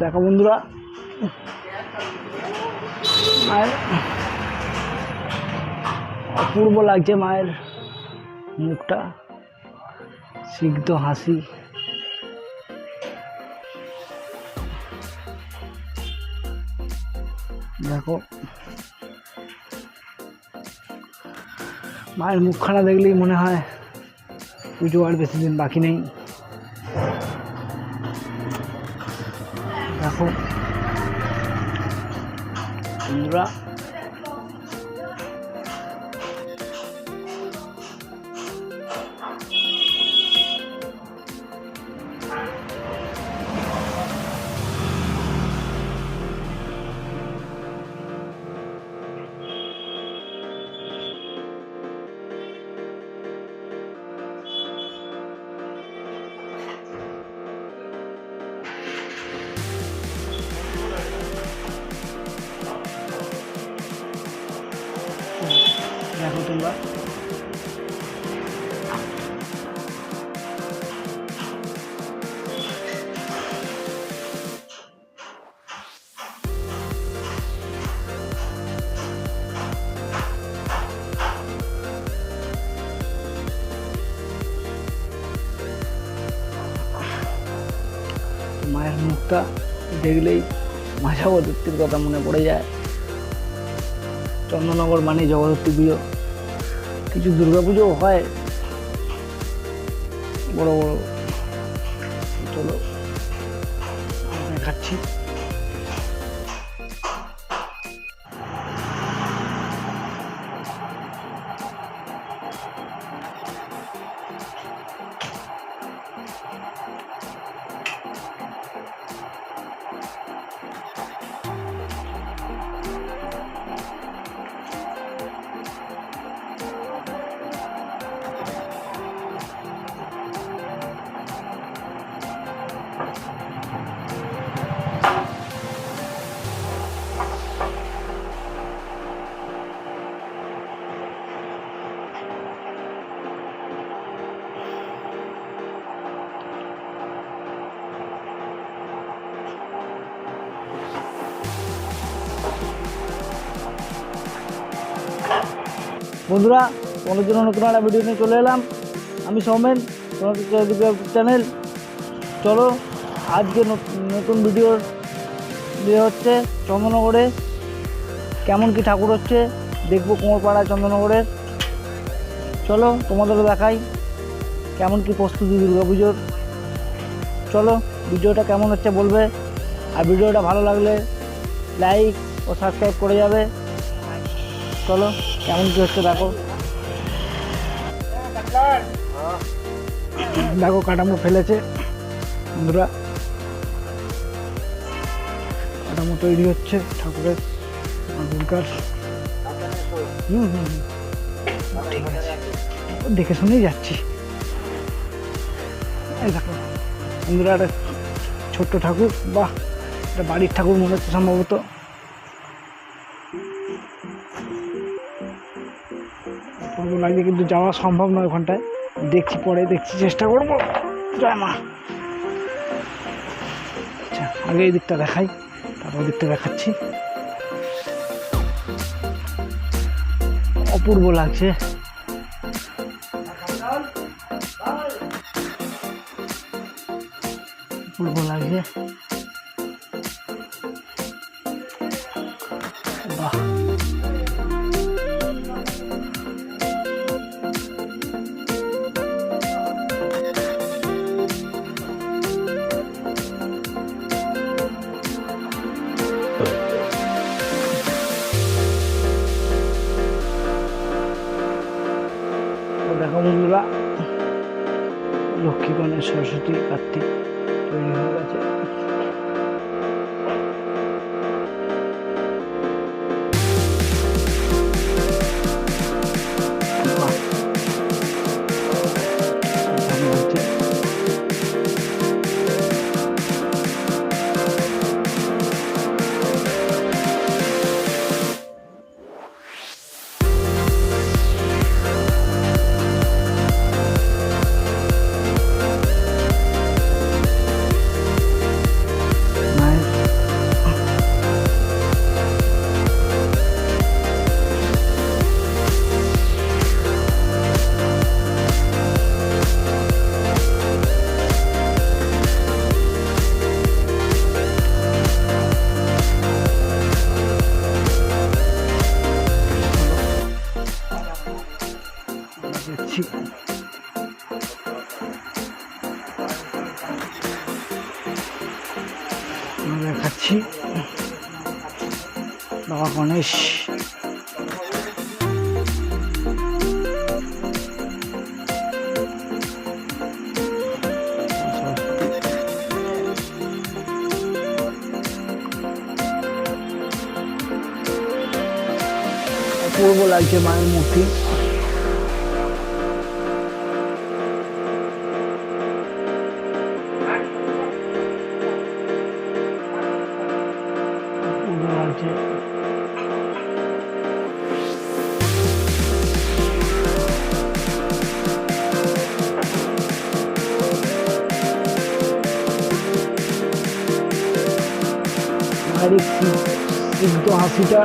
দেখো বন্ধুরা। মায়ের অপূর্ব লাগছে মায়ের মুখটা। সিগ্ধ হাসি। দেখো। মায়ের মুখখানা দেখলেই মনে হয় পুজো আর বেশি দিন বাকি নেই। দেখো বন্ধুরা মুখটা দেখলেই মাঝাব দত্তির কথা মনে পড়ে যায়। চন্দ্রনগর মানে জগদ্ধাত্রী পুজো। কিছু দুর্গা পুজো হয়। বড় বড়, চলো আমি বন্ধুরা, তোমাদের জন্য নতুন একটা ভিডিও নিয়ে চলে এলাম। আমি সৌমেন, তোমাদের চ্যানেল চলো, আজকে নত- নতুন ভিডিওর ইয়ে হচ্ছে চন্দ্রনগরে কেমন কি ঠাকুর হচ্ছে, দেখব কুমোরপাড়া চন্দ্রনগরের চলো তোমাদেরও দেখাই কেমন কি প্রস্তুতি দুর্গা পুজোর। চলো, ভিডিওটা কেমন হচ্ছে বলবে। আর ভিডিওটা ভালো লাগলে লাইক ও সাবস্ক্রাইব করে যাবে। চলো। কেমন কি হচ্ছে দেখো? দেখো কাঠামো ফেলেছে বন্ধুরা। কাঠামো তৈরি হচ্ছে ঠাকুরের দুর্গার। হুম হুম। ঠিক আছে। দেখে শুনেই যাচ্ছি। দেখো, বন্ধুরা, একটা ছোট্ট ঠাকুর, বাহ এটা বাড়ির ঠাকুর মনে হচ্ছে সম্ভবত। অপূর্ব লাগছে, কিন্তু যাওয়া সম্ভব নয় ওখানটায়। দেখছি পরে, দেখছি চেষ্টা করব। জয় মা। আচ্ছা আগে এই দিকটা দেখাই, তারপর দিকটা দেখাচ্ছি। অপূর্ব লাগছে। অপূর্ব লাগছে। অপূর্ব লাগছে মায়ের মূর্তি। মায়ের স্নিগ্ধ হাসিটা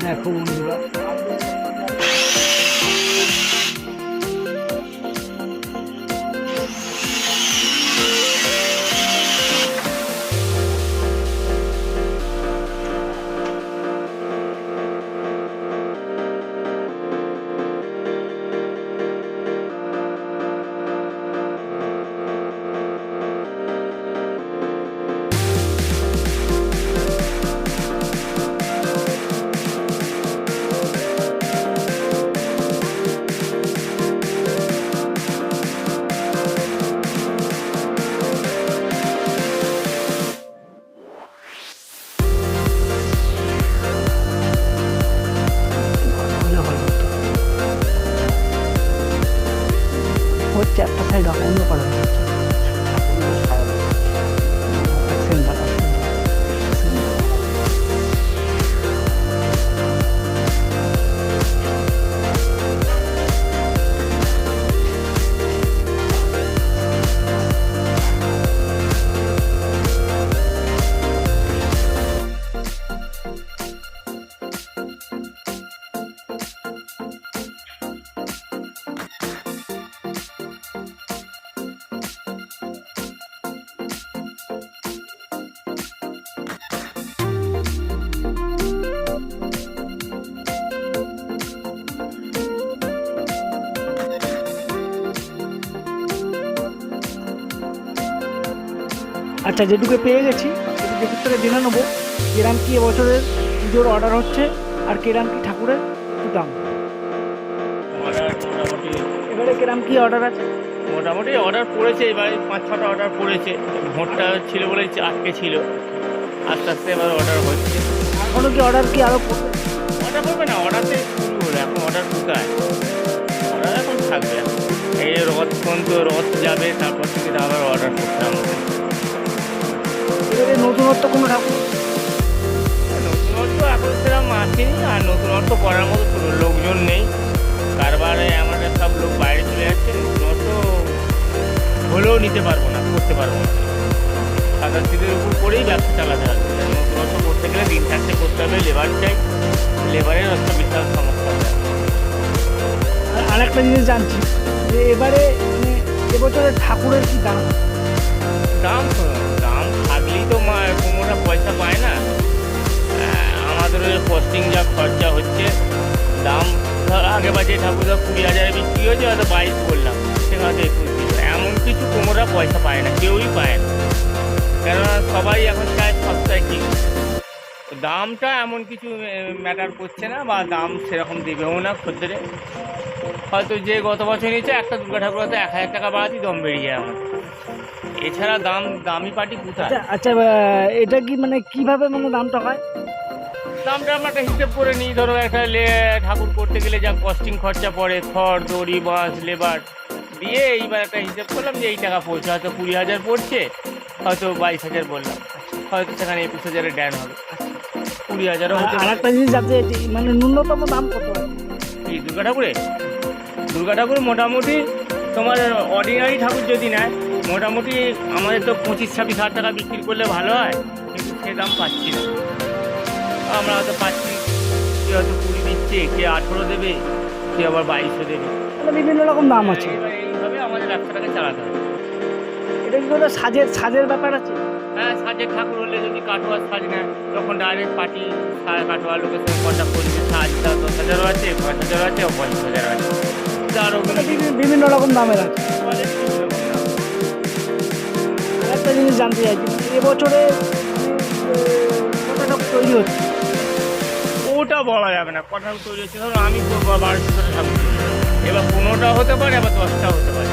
দেখো বন্ধুরা। আচ্ছা যেটুকু পেয়ে গেছি সেটুকু থেকে জেনে নেব কিরাম কি এবছরের পুজোর অর্ডার হচ্ছে আর কিরাম কি ঠাকুরের দাম এবারে কিরাম কি অর্ডার আছে? মোটামুটি অর্ডার পড়েছে এবার পাঁচ ছটা অর্ডার পড়েছে। ভোটটা ছিল বলে আটকে ছিল। আস্তে আস্তে এবার অর্ডার হচ্ছে। এখনও কি অর্ডার কি আরও পড়বে? অর্ডার করবে না অর্ডারতে শুরু হলো এখন অর্ডার কোথায় অর্ডার এখন থাকবে। এই রথ পর্যন্ত রথ যাবে তারপর থেকে আবার কোনো ঠাকুর। নতুনত্ব এখন সেরকম আসেনি আর নতুনত্ব করার মতো কোনো লোকজন নেই। কারবারে আমাদের সব লোক বাইরে চলে যাচ্ছে নতুনত্ব হলেও নিতে পারব না করতে পারব না। সাদা সিটের উপর করেই ব্যবসা চালাতে হবে। নতুনত্ব করতে গেলে দিন থাকতে করতে হবে লেবার চাই লেবারের একটা বিশাল সমস্যা আর আরেকটা জিনিস জানছি যে এবারে মানে এবছরের ঠাকুরের কি দাম? দাম মা কুমোরা পয়সা পায় না। আমাদের পোস্টিং যা খরচা হচ্ছে, দাম ধর আগে বাজে ঠাকুর ধর কুড়ি হাজারে বিক্রি হয়েছে, হয়তো বাইশ করলাম। সেখানে তো একুশ দিল। এমন কিছু কুমোরা পয়সা পায় না, কেউই পায় না। কেননা সবাই এখন চায় সস্তায় কি দামটা এমন কিছু ম্যাটার করছে না, বা দাম সেরকম দেবেও না খদ্দের হয়তো যে গত বছর নিয়েছে, একটা দুর্গা ঠাকুর হয়তো এক হাজার টাকা বাড়াতেই দম বেরিয়ে যায় আমার এছাড়া দাম দামি পার্টি কোথায়? আচ্ছা আচ্ছা এটা কি মানে কীভাবে মানে দামটা হয়? দামটা আমরা একটা হিসেব করে নিই। ধরো একটা ঠাকুর করতে গেলে যা কস্টিং খরচা পড়ে খড় দড়ি বাঁশ লেবার। দিয়ে এইবার একটা হিসেব করলাম যে এই টাকা পড়ছে। হয়তো কুড়ি হাজার পড়ছে হয়তো বাইশ হাজার বললাম। হয়তো সেখানে একুশ হাজারের ড্যান হবে। কুড়ি হাজারও হতে আর একটা জিনিস আছে মানে ন্যূনতম দাম কত এই দুর্গা ঠাকুরে? দুর্গা ঠাকুর মোটামুটি তোমার অর্ডিনারি ঠাকুর যদি নেয় মোটামুটি আমাদের তো পঁচিশ ছাব্বিশ হাজার টাকা বিক্রি করলে ভালো হয় কিন্তু সে দাম পাচ্ছি না। আমরা হয়তো পাচ্ছি কে হয়তো কুড়ি দিচ্ছে কে আঠেরো দেবে কে আবার বাইশও দেবে। বিভিন্ন রকম দাম আছে। এইভাবে আমাদের ব্যবসাটাকে চালাতে হবে এটা কি কোনো সাজের সাজের ব্যাপার আছে? হ্যাঁ সাজের ঠাকুর হলে যদি কাটোয়ার সাজ নেয় তখন ডাইরেক্ট পার্টি কাটোয়ার লোকের সঙ্গে কন্ট্যাক্ট করবে সাজটা দশ হাজারও আছে পাঁচ হাজারও আছে পঞ্চাশ হাজারও আছে। আরও বিভি- বিভিন্ন রকম দামের আছে। একটা জিনিস জানতে চাইছি। এবছরে কতটা তৈরি হচ্ছে? ওটা বলা যাবে না কটা তৈরি হচ্ছে? ধরো আমি বারোশো করে ঠাকুর এবার পনেরোটা হতে পারে আবার দশটা হতে পারে।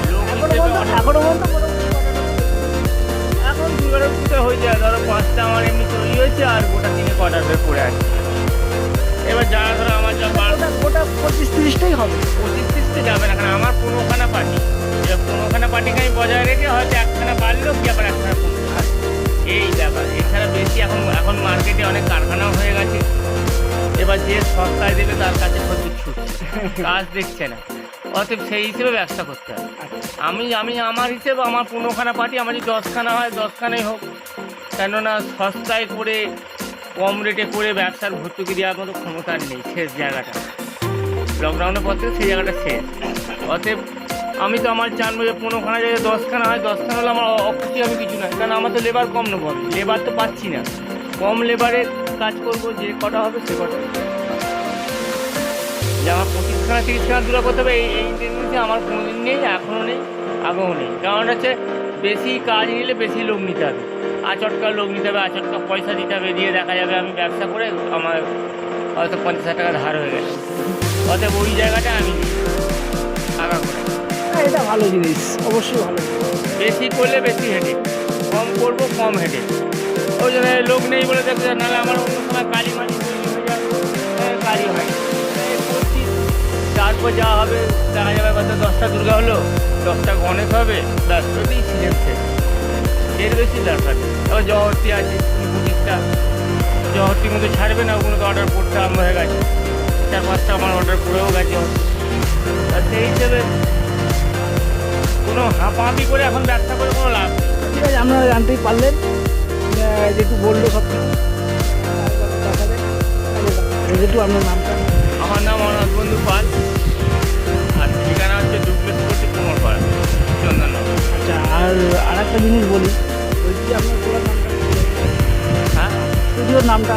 এখনও পর্যন্ত পুজো হয়ে যায়। ধরো পাঁচটা আমার এমনি তৈরি হয়েছে আর গোটা হয়ে পড়ে আছে এবার যারা ধরো আমার যা গোটা পঁচিশ তিরিশটাই হবে। পঁচিশ তিরিশতে যাবে না, কারণ আমার পনেরোখানা পার্টি। এবার পনেরোখানা পার্টিকে আমি বজায় রেখে হয়তো একখানা বাড়লো কি আবার একখানা এই ব্যাপার। এছাড়া বেশি এখন এখন মার্কেটে অনেক কারখানাও হয়ে গেছে। এবার যে সস্তায় দেবে তার কাছে প্রচুর কাজ দেখছে না। অতএব সেই হিসেবে ব্যবসা করতে হবে। আমি আমি, আমার হিসেবে আমার পনেরোখানা পার্টি আমার যদি দশখানা হয়, দশখানাই হোক। কেননা সস্তায় করে, কম রেটে করে ব্যবসার ভর্তুকি দেওয়ার মতো ক্ষমতা নেই শেষ জায়গাটা। লকডাউনের পর থেকে সেই জায়গাটা শেষ। অতএব আমি তো আমার চান যে পনেরোখানা জায়গায় দশখানা হয়, দশখানা হলে আমার অ- অখুশি আমি কিছু না। কারণ আমার তো লেবার কম নেব লেবার তো পাচ্ছি না। কম লেবারে কাজ করব, যে কটা হবে সে কটা। যে আমার পঁচিশখানা, তিরিশখানা দূরা করতে হবে, এই এই টেন্ডেন্সি আমার কোনোদিন নেই এখনও নেই আগেও নেই। কারণ হচ্ছে বেশি কাজ নিলে বেশি লোক নিতে হবে। আচটকা লোক নিতে হবে আচটকা পয়সা দিতে হবে দিয়ে দেখা যাবে আমি ব্যবসা করে আমার হয়তো পঞ্চাশ হাজার টাকা ধার হয়ে গেছে। অতএব ওই জায়গাটা আমি টাকা করে হ্যাঁ, এটা ভালো জিনিস অবশ্যই ভালো বেশি করলে বেশি হেঁটে কম করব কম হেঁটে। ওই জন্য লোক নেই বলে দেখতে নাহলে আমার অন্য সময় কালি মালি হয়ে হ্যাঁ, কালী হয়। এই তারপর যা হবে দেখা যাবে হয়তো দশটা দুর্গা হলো দশটা গণেশ হবে ওটাই সিজন শেষ। এর বেশি দরকার আবার জহরতি আছে পঁচিশটা জহরতির মধ্যে ছাড়বে না ওগুলো তো অর্ডার করতে আরম্ভ হয়ে গেছে। চার পাঁচটা আমার অর্ডার করেও গেছে। আর সেই হিসেবে কোনো হাঁপাহাঁপি করে এখন ব্যবসা করে কোনো লাভ ঠিক আছে আপনারা জানতেই পারলেন। যেহেতু বলল সব কিছু যেহেতু আপনার নামটা আমার নাম অনাথ বন্ধু পাল। আর ঠিকানা হচ্ছে ডুপ্লেক্স করতে কুমার পাড়া চন্দননগর। আচ্ছা আর আর একটা জিনিস বলি হ্যাঁ স্টুডিওর নামটা?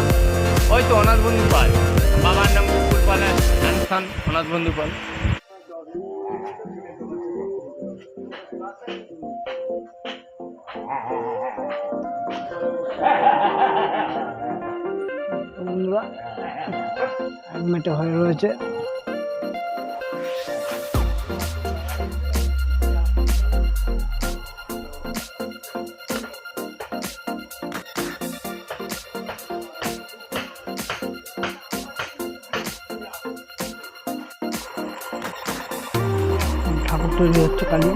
ওই তো অনাথ বন্ধু পাল। বাবার নাম কুকুর পাল আনসান অনাথ বন্ধু পাল। বন্ধুরা হয়ে রয়েছে। তৈরি হচ্ছে কালী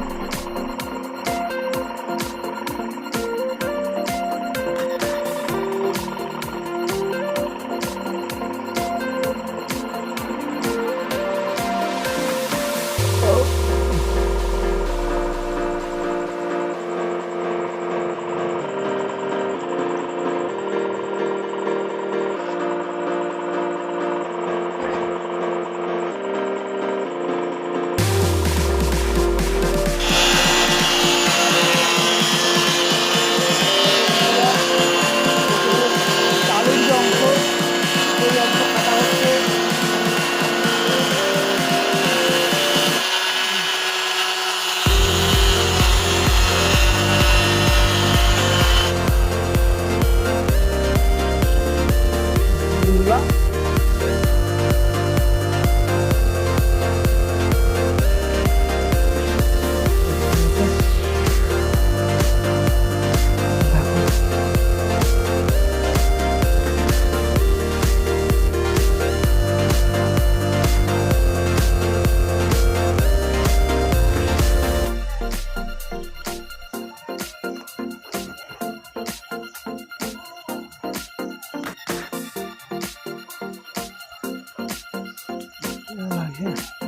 Peace.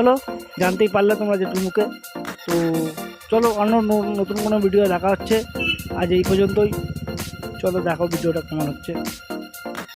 চলো, জানতেই পারলে তোমরা জেঠুর মুখে। তো চলো, অন্য নতুন কোনো ভিডিও দেখা হচ্ছে। আজ এই পর্যন্তই। চলো, দেখো ভিডিওটা কেমন হচ্ছে।